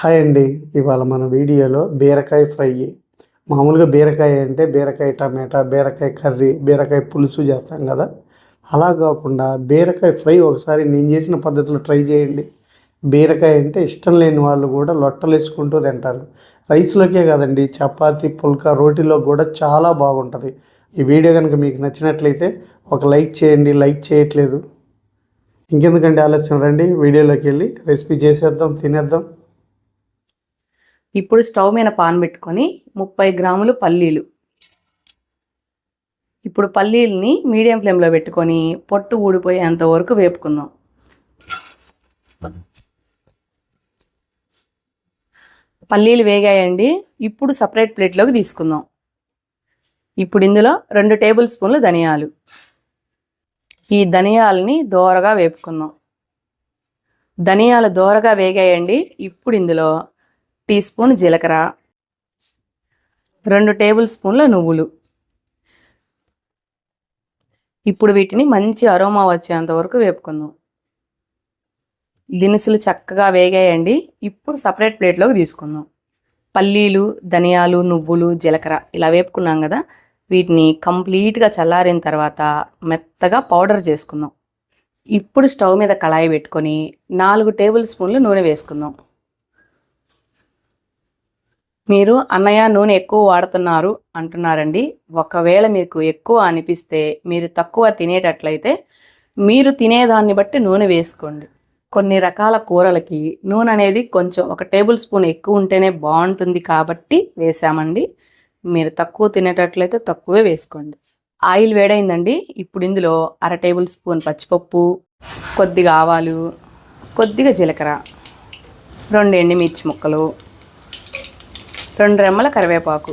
Hi అండి. ఇవాళ మన వీడియోలో బీరకాయ ఫ్రై. మామూలుగా బీరకాయ అంటే బీరకాయ టమాటా బీరకాయ కర్రీ బీరకాయ పులుసు చేస్తాం కదా. అలా కాకుండా బీరకాయ ఫ్రై ఒకసారి నేను చేసిన పద్ధతిలో ట్రై చేయండి. బీరకాయ అంటే ఇష్టం లేని వాళ్ళు కూడా లొట్టలు వేసుకుంటూ తింటారు. రైస్లోకే కాదండి చపాతి పుల్కా రోటీలో కూడా చాలా బాగుంటుంది. ఈ వీడియో కనుక మీకు నచ్చినట్లయితే ఒక లైక్ చేయండి. లైక్ చేయట్లేదు. ఇంకెందుకండి ఆలస్యం? రండి వీడియోలోకి వెళ్ళి రెసిపీ చేసేద్దాం తినేద్దాం. ఇప్పుడు స్టవ్ మీద పాన్ పెట్టుకొని ముప్పై గ్రాములు పల్లీలు. ఇప్పుడు పల్లీలని మీడియం ఫ్లేమ్లో పెట్టుకొని పొట్టు ఊడిపోయేంత వరకు వేపుకుందాం. పల్లీలు వేగాయండి. ఇప్పుడు సపరేట్ ప్లేట్లోకి తీసుకుందాం. ఇప్పుడు ఇందులో రెండు టేబుల్ స్పూన్లు ధనియాలు. ఈ ధనియాలని దోరగా వేపుకుందాం. ధనియాలు దోరగా వేగాయండి. ఇప్పుడు ఇందులో టీ స్పూన్ జీలకర్ర రెండు టేబుల్ స్పూన్ల నువ్వులు. ఇప్పుడు వీటిని మంచి అరోమా వచ్చేంత వరకు వేపుకుందాం. దినుసులు చక్కగా వేగాయండి. ఇప్పుడు సపరేట్ ప్లేట్లోకి తీసుకుందాం. పల్లీలు ధనియాలు నువ్వులు జీలకర్ర ఇలా వేపుకున్నాం కదా వీటిని కంప్లీట్గా చల్లారిన తర్వాత మెత్తగా పౌడర్ చేసుకుందాం. ఇప్పుడు స్టవ్ మీద కళాయి పెట్టుకొని నాలుగు టేబుల్ స్పూన్లు నూనె వేసుకుందాం. మీరు అన్నయ్య నూనె ఎక్కువ వాడుతున్నారు అంటున్నారండి. ఒకవేళ మీకు ఎక్కువ అనిపిస్తే మీరు తక్కువ తినేటట్లయితే మీరు తినేదాన్ని బట్టి నూనె వేసుకోండి. కొన్ని రకాల కూరలకి నూనె అనేది కొంచెం ఒక టేబుల్ స్పూన్ ఎక్కువ ఉంటేనే బాగుంటుంది కాబట్టి వేసామండి. మీరు తక్కువ తినేటట్లయితే తక్కువే వేసుకోండి. ఆయిల్ వేడైందండి. ఇప్పుడు ఇందులో అర టేబుల్ స్పూన్ పచ్చిపప్పు కొద్దిగా ఆవాలు కొద్దిగా జీలకర్ర రెండు ఎండుమిర్చి ముక్కలు రెండు రెమ్మల కరివేపాకు.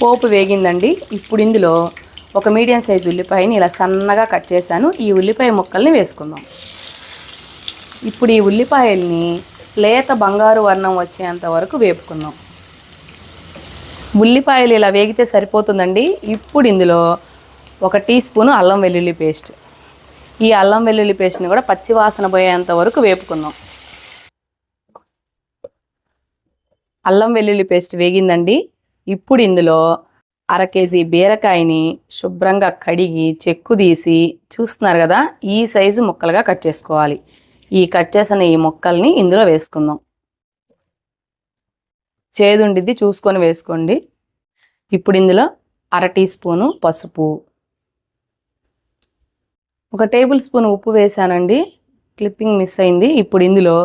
పోపు వేగిందండి. ఇప్పుడు ఇందులో ఒక మీడియం సైజు ఉల్లిపాయని ఇలా సన్నగా కట్ చేశాను. ఈ ఉల్లిపాయ ముక్కల్ని వేసుకుందాం. ఇప్పుడు ఈ ఉల్లిపాయల్ని లేత బంగారు వర్ణం వచ్చేంత వరకు వేపుకుందాం. ఉల్లిపాయలు ఇలా వేగితే సరిపోతుందండి. ఇప్పుడు ఇందులో ఒక టీ స్పూను అల్లం వెల్లుల్లి పేస్ట్. ఈ అల్లం వెల్లుల్లి పేస్ట్ని కూడా పచ్చివాసన పోయేంత వరకు వేపుకుందాం. అల్లం వెల్లుల్లి పేస్ట్ వేగిందండి. ఇప్పుడు ఇందులో అర కేజీ బీరకాయని శుభ్రంగా కడిగి చెక్కు తీసి చూస్తున్నారు కదా ఈ సైజు ముక్కలుగా కట్ చేసుకోవాలి. ఈ కట్ చేసిన ఈ ముక్కల్ని ఇందులో వేసుకుందాం. చేదుండిద్ది చూసుకొని వేసుకోండి. ఇప్పుడు ఇందులో అర టీ స్పూను పసుపు. ఒక టేబుల్ స్పూన్ ఉప్పు వేసానండి క్లిప్పింగ్ మిస్ అయింది. ఇప్పుడు ఇందులో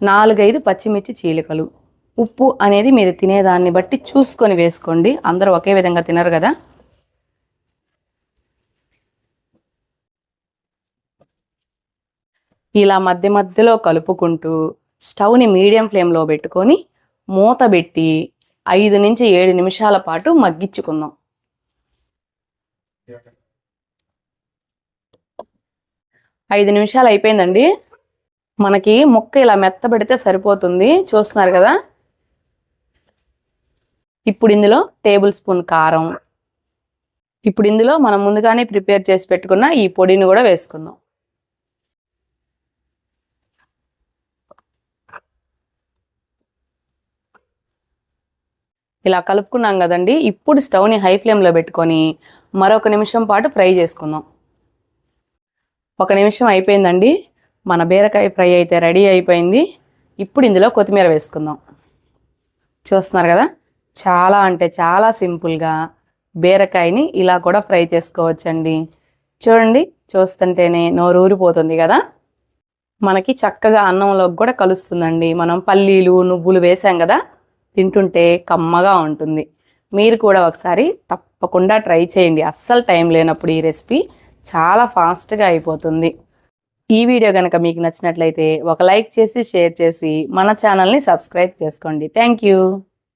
నాలుగైదు పచ్చిమిర్చి చీలికలు. ఉప్పు అనేది మీరు తినేదాన్ని బట్టి చూసుకొని వేసుకోండి. అందరూ ఒకే విధంగా తినరు కదా? ఇలా మధ్య మధ్యలో కలుపుకుంటూ స్టవ్ని మీడియం ఫ్లేమ్లో పెట్టుకొని మూత పెట్టి ఐదు నుంచి ఏడు నిమిషాల పాటు మగ్గించుకుందాం. ఐదు నిమిషాలు అయిపోయిందండి. మనకి ముక్క ఇలా మెత్తబడితే సరిపోతుంది. చూస్తున్నారు కదా? ఇప్పుడు ఇందులో టేబుల్ స్పూన్ కారం. ఇప్పుడు ఇందులో మనం ముందుగానే ప్రిపేర్ చేసి పెట్టుకున్న ఈ పొడిని కూడా వేసుకుందాం. ఇలా కలుపుకున్నాం కదండి. ఇప్పుడు స్టవ్ని హై ఫ్లేమ్లో పెట్టుకొని మరొక నిమిషం పాటు ఫ్రై చేసుకుందాం. ఒక నిమిషం అయిపోయిందండి. మన బీరకాయ ఫ్రై అయితే రెడీ అయిపోయింది. ఇప్పుడు ఇందులో కొత్తిమీర వేసుకుందాం. చూస్తున్నారు కదా? చాలా అంటే చాలా సింపుల్గా బీరకాయని ఇలా కూడా ఫ్రై చేసుకోవచ్చండి. చూడండి చూస్తుంటేనే నోరు ఊరిపోతుంది కదా? మనకి చక్కగా అన్నంలోకి కూడా కలుస్తుందండి. మనం పల్లీలు నువ్వులు వేసాం కదా? తింటుంటే కమ్మగా ఉంటుంది. మీరు కూడా ఒకసారి తప్పకుండా ట్రై చేయండి. అస్సలు టైం లేనప్పుడు ఈ రెసిపీ చాలా ఫాస్ట్గా అయిపోతుంది. ఈ వీడియో కనుక మీకు నచ్చినట్లయితే ఒక లైక్ చేసి షేర్ చేసి మన ఛానల్ని సబ్స్క్రైబ్ చేసుకోండి. Thank you.